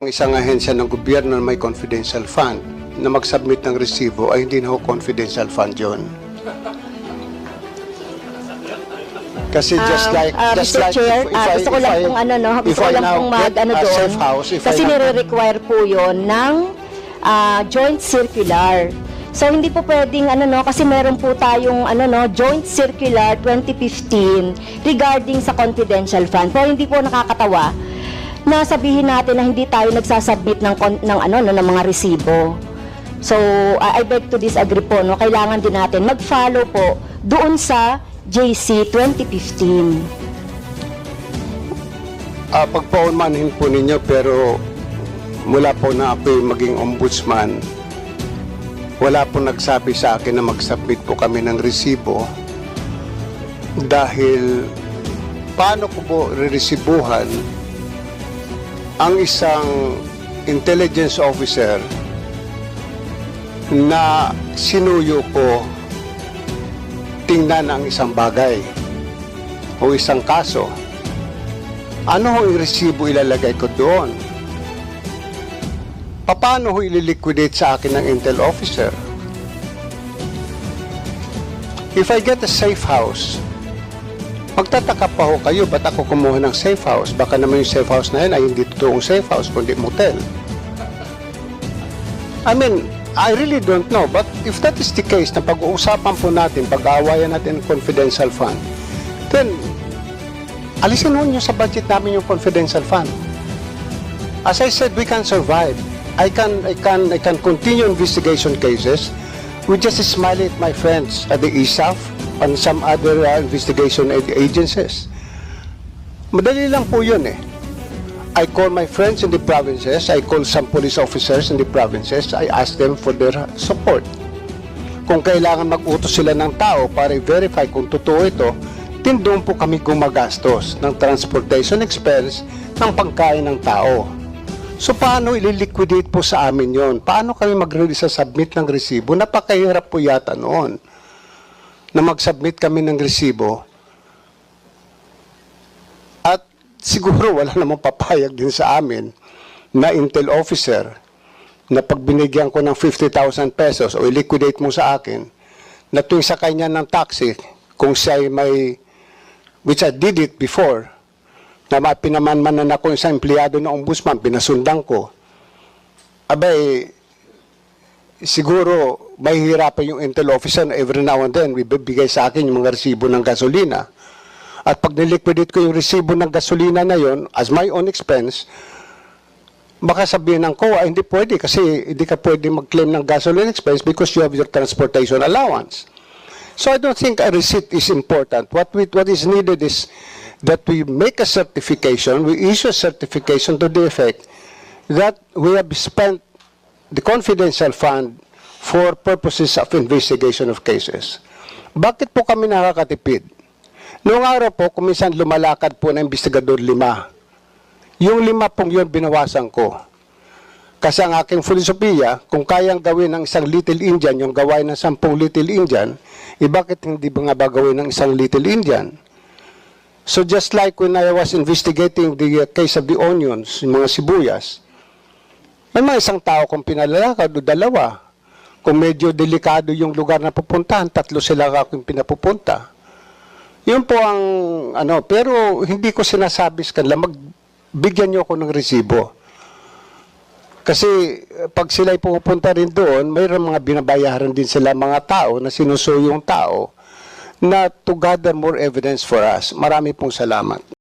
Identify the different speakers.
Speaker 1: Ang isang ahensya ng gobyerno na may confidential fund na mag-submit ng resibo ay hindi na ho confidential fund yun. Kasi just
Speaker 2: Um,
Speaker 1: like,
Speaker 2: uh,
Speaker 1: just
Speaker 2: Mr.
Speaker 1: like,
Speaker 2: Chair,
Speaker 1: if, if
Speaker 2: ah, gusto ko
Speaker 1: if
Speaker 2: lang pong ano, no,
Speaker 1: if
Speaker 2: gusto ko
Speaker 1: I
Speaker 2: lang
Speaker 1: now get
Speaker 2: mag ano
Speaker 1: a
Speaker 2: doon.
Speaker 1: safe house, if
Speaker 2: kasi
Speaker 1: I
Speaker 2: nire-require po yon ng ah, joint circular. So hindi po pwedeng ano no kasi meron po tayong ano no joint circular 2015 regarding sa confidential fund. Pero hindi po nakakatawa na sabihin natin na hindi tayo nagsasubmit ng ng ano no ng mga resibo. So I beg to disagree po no kailangan din natin mag-follow po doon sa JC 2015.
Speaker 1: Ah, pagpaunmanin po ninyo pero mula po na ako'y maging ombudsman, wala po nagsabi sa akin na mag-submit po kami ng resibo dahil paano ko po reresibuhan ang isang intelligence officer na sinuyo ko tingnan ang isang bagay o isang kaso ano ho yung resibo ilalagay ko doon? Paano ho ililiquidate sa akin ng intel officer? If I get a safe house, magtataka pa ho kayo, ba't ako kumuha ng safe house? Baka naman yung safe house na yun ay hindi totoong safe house, kundi motel. I mean, I really don't know. But if that is the case, na pag-uusapan po natin, pag-aawayan natin confidential fund, then alisin ho nyo sa budget namin yung confidential fund. As I said, we can survive. I can, I can, I can continue investigation cases. We just smile at my friends at the ISAF and some other uh, investigation ag- agencies. Madali lang po yun eh. I call my friends in the provinces, I call some police officers in the provinces, I ask them for their support. Kung kailangan mag-utos sila ng tao para i-verify kung totoo ito, din doon po kami gumagastos ng transportation expense ng pagkain ng tao. So paano ililiquidate po sa amin yon? Paano kami mag-release sa submit ng resibo? Napakahirap po yata noon na mag-submit kami ng resibo at siguro wala namang papayag din sa amin na intel officer na pag binigyan ko ng 50,000 pesos o i-liquidate mo sa akin, na tuwing sa kanya ng taxi, kung siya ay may, which I did it before, na ma- pinamanmanan ako isang empleyado ng ombudsman, pinasundan ko, abay, siguro may hirapan yung intel officer na every now and then, bibigay sa akin yung mga resibo ng gasolina. At pag niliquidate ko yung resibo ng gasolina na yon as my own expense, baka sabihin ng COA, hindi pwede kasi hindi ka pwede mag-claim ng gasoline expense because you have your transportation allowance. So I don't think a receipt is important. What we, what is needed is that we make a certification, we issue a certification to the effect that we have spent the confidential fund for purposes of investigation of cases. Bakit po kami nakakatipid? Noong araw po, kuminsan lumalakad po na investigador lima. Yung lima pong yun binawasan ko. Kasi ang aking filosofiya, kung kayang gawin ng isang Little Indian, yung gawain ng sampung Little Indian, eh bakit hindi ba nga ba gawin ng isang Little Indian? So just like when I was investigating the uh, case of the onions, yung mga sibuyas, may mga isang tao kung pinalalakad o dalawa. Kung medyo delikado yung lugar na pupuntahan, tatlo sila akong pinapupunta. Yun po ang ano, pero hindi ko sinasabi sa kanila, magbigyan niyo ako ng resibo. Kasi eh, pag sila'y pupunta rin doon, mayroon mga binabayaran din sila mga tao na sinusuyo yung tao na to gather more evidence for us. Marami pong salamat.